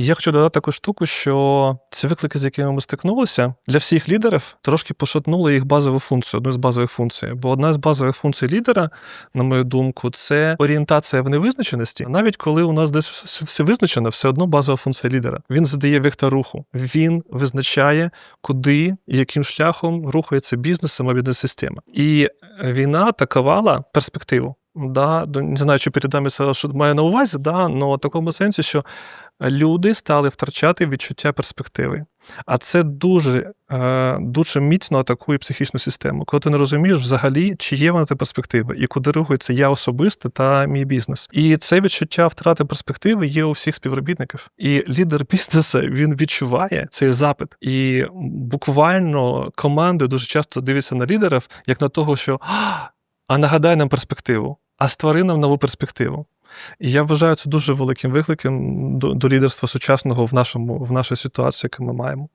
І я хочу додати таку штуку, що ці виклики, з якими ми стикнулися, для всіх лідерів трошки пошатнули їх базову функцію, одну з базових функцій. Бо одна з базових функцій лідера, на мою думку, це орієнтація в невизначеності. Навіть коли у нас десь все визначено, все одно базова функція лідера. Він задає вектор руху. Він визначає, куди і яким шляхом рухається бізнес, сама бізнес-система. І війна атакувала перспективу. Да, не знаю, чи передам це, що маю на увазі, да, але такому сенсі, що люди стали втрачати відчуття перспективи. А це дуже, е, дуже міцно атакує психічну систему. Коли ти не розумієш взагалі, чи є вона та перспектива, і куди рухається я особисто та мій бізнес. І це відчуття втрати перспективи є у всіх співробітників. І лідер бізнесу він відчуває цей запит. І буквально команди дуже часто дивляться на лідерів, як на того, що «А, а нагадай нам перспективу, а створи нам нову перспективу. І я вважаю це дуже великим викликом до, до лідерства сучасного в нашому в нашій ситуації, яку ми маємо.